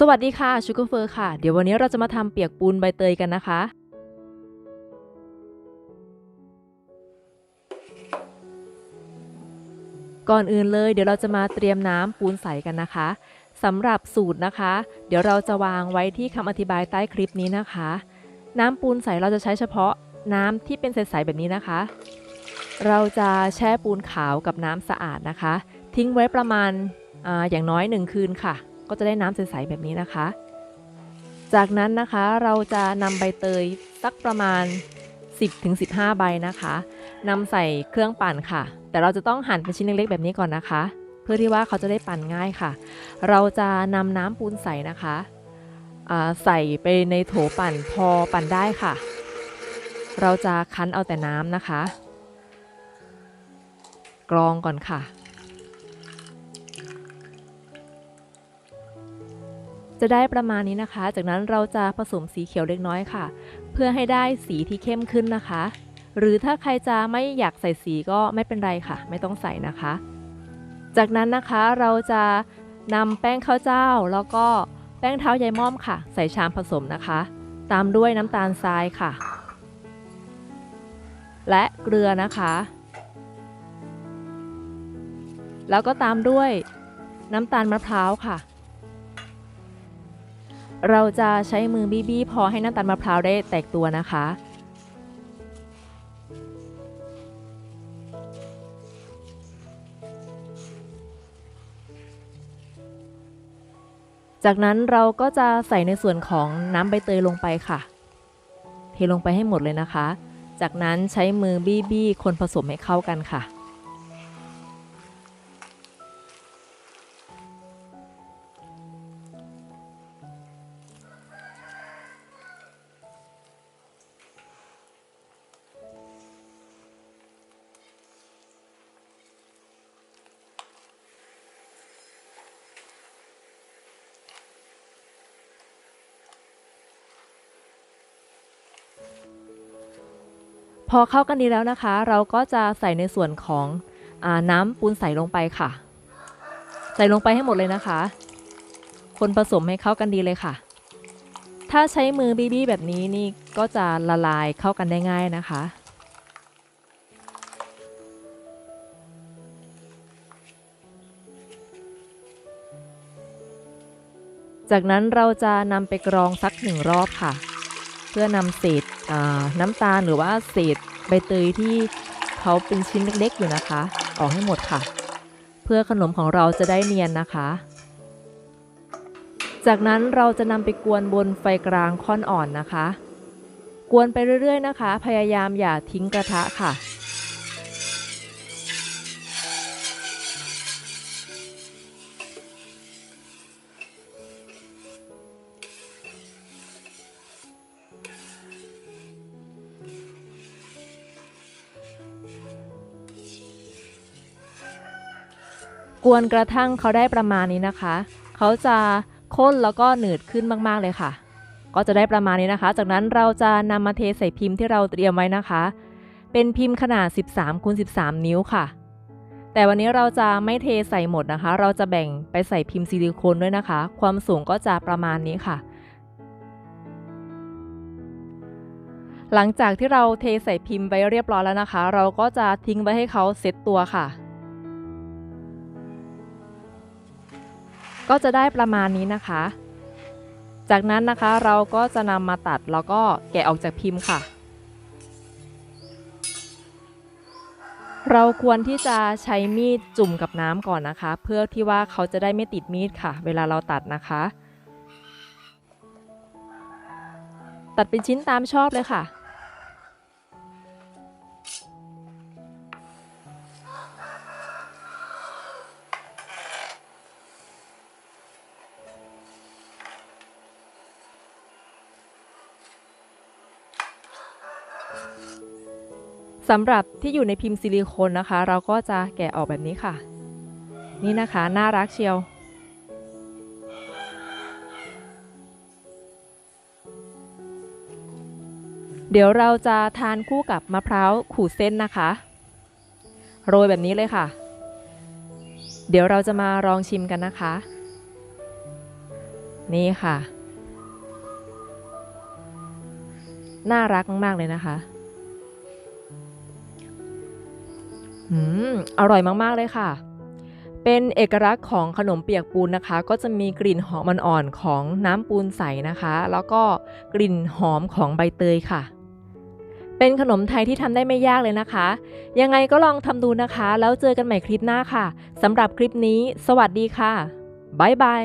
สวัสดีค่ะชูเกอร์เฟอร์ค่ะ เดี๋ยววันนี้เราจะมาทำเปียกปูนใบเตยกันนะคะ ก่อนอื่นเลยเดี๋ยวเราจะมาเตรียมน้ำปูนใสกันนะคะสำหรับสูตรนะคะ เดี๋ยวเราจะวางไว้ที่คำอธิบายใต้คลิปนี้นะคะ น้ำปูนใสเราจะใช้เฉพาะน้ำที่เป็นใสๆแบบนี้นะคะ เราจะแช่ปูนขาวกับน้ำสะอาดนะคะ ทิ้งไว้ประมาณอาอย่างน้อย 1 คืนค่ะ ก็จะได้น้ำใสๆแบบนี้นะคะ จากนั้นนะคะเราจะนำใบเตยสักประมาณ 10-15 ใบนะคะนำใส่เครื่องปั่นค่ะ แต่เราจะต้องหั่นเป็นชิ้นเล็กๆแบบนี้ก่อนนะคะ เพื่อที่ว่าเขาจะได้ปั่นง่ายค่ะ เราจะนำน้ำปูนใสนะคะใส่ไปในโถปั่นพอปั่นได้ค่ะ เราจะคั้นเอาแต่น้ำนะคะ กรองก่อนค่ะ จะได้ประมาณนี้นะคะ จากนั้นเราจะผสมสีเขียวเล็กน้อยค่ะ เพื่อให้ได้สีที่เข้มขึ้นนะคะ หรือถ้าใครจะไม่อยากใส่สีก็ไม่เป็นไรค่ะ ไม่ต้องใส่นะคะ จากนั้นนะคะเราจะนำแป้งข้าวเจ้า แล้วก็แป้งเท้ายายม่อมค่ะ ใส่ชามผสมนะคะ ตามด้วยน้ำตาลทรายค่ะ และเกลือนะคะ แล้วก็ตามด้วยน้ำตาลมะพร้าวค่ะ เราจะใช้มือบี้ๆพอให้น้ำตาลมะพร้าวได้แตกตัวนะคะ จากนั้นเราก็จะใส่ในส่วนของน้ำใบเตยลงไปค่ะ เทลงไปให้หมดเลยนะคะ จากนั้นใช้มือบี้ๆคนผสมให้เข้ากันค่ะ พอเข้ากันดีแล้วนะคะ เราก็จะใส่ในส่วนของอน้ำปูนใสลงไปค่ะ ใส่ลงไปให้หมดเลยนะคะ คนผสมให้เข้ากันดีเลยค่ะ ถ้าใช้มือบีบี้แบบนี้นี่ก็จะละลายเข้ากันได้ง่ายนะคะจากนั้นเราจะนำไปกรองสักหนึ่งรอบค่ะ พื่อนำเศษน้ำตาลหรือว่าเศษใบเตยที่เขาเป็นชิ้นเล็กๆอยู่นะคะ ออกให้หมดค่ะ เพื่อขนมของเราจะได้เนียนนะคะ จากนั้นเราจะนำไปกวนบนไฟกลางค่อนอ่อนนะคะ กวนไปเรื่อยๆนะคะ พยายามอย่าทิ้งกระทะค่ะ กวนกระทั่งเขาได้ประมาณนี้นะคะ เขาจะข้นแล้วก็หนืดขึ้นมากๆเลยค่ะ ก็จะได้ประมาณนี้นะคะ จากนั้นเราจะนำมาเทใส่พิมพ์ที่เราเตรียมไว้นะคะ เป็นพิมพ์ขนาด 13คูณ13 นิ้วค่ะ แต่วันนี้เราจะไม่เทใส่หมดนะคะ เราจะแบ่งไปใส่พิมพ์ซิลิโคนด้วยนะคะ ความสูงก็จะประมาณนี้ค่ะหลังจากที่เราเทใส่พิมพ์ไปเรียบร้อยแล้วนะคะ เราก็จะทิ้งไว้ให้เขาเซตตัวค่ะ ก็จะได้ประมาณนี้นะคะ จากนั้นนะคะเราก็จะนำมาตัดแล้วก็แกะออกจากพิมพ์ค่ะ เราควรที่จะใช้มีดจุ่มกับน้ำก่อนนะคะ เพื่อที่ว่าเขาจะได้ไม่ติดมีดค่ะ เวลาเราตัดนะคะ ตัดเป็นชิ้นตามชอบเลยค่ะ สำหรับที่อยู่ในพิมพ์ซิลิโคนนะคะ เราก็จะแกะออกแบบนี้ค่ะ นี่นะคะ น่ารักเชียว เดี๋ยวเราจะทานคู่กับมะพร้าวขูดเส้นนะคะ โรยแบบนี้เลยค่ะ เดี๋ยวเราจะมาลองชิมกันนะคะ นี่ค่ะ น่ารักมาก ๆ เลยนะคะอืมอร่อยมาก ๆ เลยค่ะ เป็นเอกลักษณ์ของขนมเปียกปูนนะคะ ก็จะมีกลิ่นหอมอ่อนๆของน้ำปูนใสนะคะ แล้วก็กลิ่นหอมของใบเตยค่ะ เป็นขนมไทยที่ทำได้ไม่ยากเลยนะคะ ยังไงก็ลองทำดูนะคะ แล้วเจอกันใหม่คลิปหน้าค่ะสำหรับคลิปนี้ สวัสดีค่ะบ๊ายบาย